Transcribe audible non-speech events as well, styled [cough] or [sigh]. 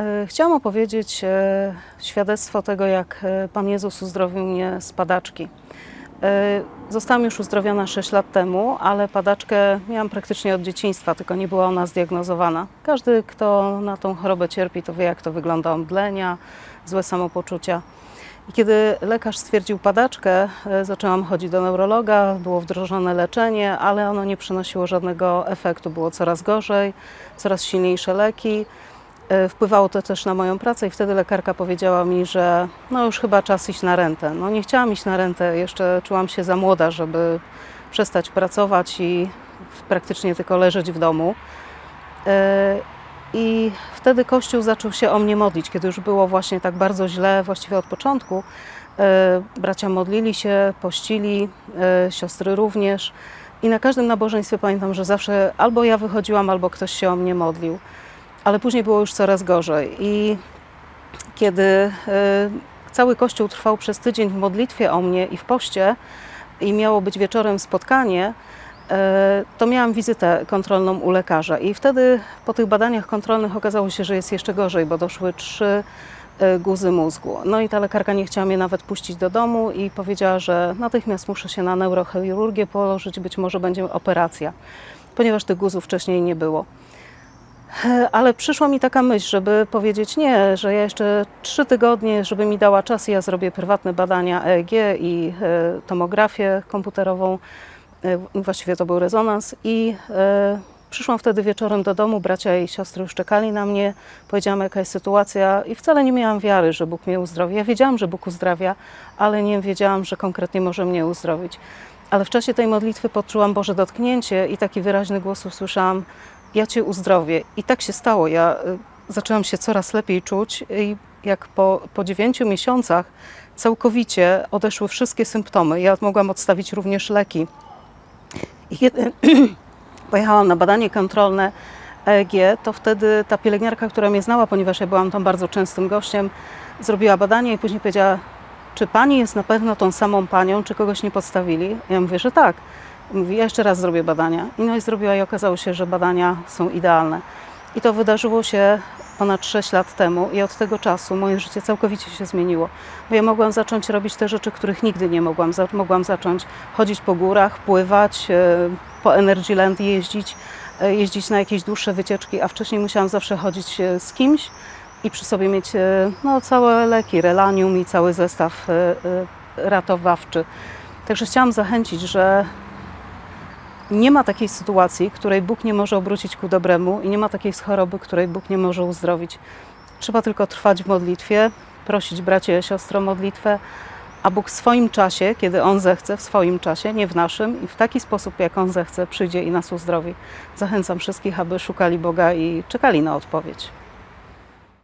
E, Chciałam opowiedzieć e, świadectwo tego, jak e, Pan Jezus uzdrowił mnie z padaczki. Zostałam już uzdrowiona 6 lat temu, ale padaczkę miałam praktycznie od dzieciństwa, tylko nie była ona zdiagnozowana. Każdy, kto na tą chorobę cierpi, to wie, jak to wygląda omdlenia, złe samopoczucia. I kiedy lekarz stwierdził padaczkę, zaczęłam chodzić do neurologa, było wdrożone leczenie, ale ono nie przynosiło żadnego efektu. Było coraz gorzej, coraz silniejsze leki. E, Wpływało to też na moją pracę i wtedy lekarka powiedziała mi, że no już chyba czas iść na rentę. No nie chciałam iść na rentę, jeszcze czułam się za młoda, żeby przestać pracować i praktycznie tylko leżeć w domu. E, I wtedy Kościół zaczął się o mnie modlić, kiedy już było właśnie tak bardzo źle, właściwie od początku. E, Bracia modlili się, pościli, siostry również. I na każdym nabożeństwie pamiętam, że zawsze albo ja wychodziłam, albo ktoś się o mnie modlił. Ale później było już coraz gorzej. I kiedy e, cały Kościół trwał przez tydzień w modlitwie o mnie i w poście, i miało być wieczorem spotkanie, e, to miałam wizytę kontrolną u lekarza. I wtedy po tych badaniach kontrolnych okazało się, że jest jeszcze gorzej, bo doszły trzy e, guzy mózgu. No i ta lekarka nie chciała mnie nawet puścić do domu i powiedziała, że natychmiast muszę się na neurochirurgię położyć, być może będzie operacja, ponieważ tych guzów wcześniej nie było. Ale przyszła mi taka myśl, żeby powiedzieć nie, że ja jeszcze trzy tygodnie, żeby mi dała czas i ja zrobię prywatne badania EEG i e, tomografię komputerową. E, Właściwie to był rezonans. I e, przyszłam wtedy wieczorem do domu, bracia i siostry już czekali na mnie. Powiedziałam, jaka jest sytuacja i wcale nie miałam wiary, że Bóg mnie uzdrowi. Ja wiedziałam, że Bóg uzdrawia, ale nie wiedziałam, że konkretnie może mnie uzdrowić. Ale w czasie tej modlitwy poczułam Boże dotknięcie i taki wyraźny głos usłyszałam, ja Cię uzdrowię. I tak się stało. Ja y, zaczęłam się coraz lepiej czuć i jak po, po miesiącach całkowicie odeszły wszystkie symptomy. Ja mogłam odstawić również leki. I kiedy [clears throat] pojechałam na badanie kontrolne EEG, to wtedy ta pielęgniarka, która mnie znała, ponieważ ja byłam tam bardzo częstym gościem, zrobiła badanie i później powiedziała, czy pani jest na pewno tą samą panią, czy kogoś nie podstawili? Ja mówię, że tak. Mówi, ja jeszcze raz zrobię badania. I no i zrobiła i okazało się, że badania są idealne. I to wydarzyło się ponad 6 lat temu i od tego czasu moje życie całkowicie się zmieniło. Bo ja mogłam zacząć robić te rzeczy, których nigdy nie mogłam. Mogłam zacząć chodzić po górach, pływać, e, po Energyland jeździć, e, jeździć na jakieś dłuższe wycieczki, a wcześniej musiałam zawsze chodzić e, z kimś i przy sobie mieć no, całe leki, relanium i cały zestaw ratowawczy. Także chciałam zachęcić, że nie ma takiej sytuacji, której Bóg nie może obrócić ku dobremu i nie ma takiej choroby, której Bóg nie może uzdrowić. Trzeba tylko trwać w modlitwie, prosić bracie i siostro modlitwę, a Bóg w swoim czasie, kiedy On zechce, w swoim czasie, nie w naszym i w taki sposób, jak On zechce, przyjdzie i nas uzdrowi. Zachęcam wszystkich, aby szukali Boga i czekali na odpowiedź.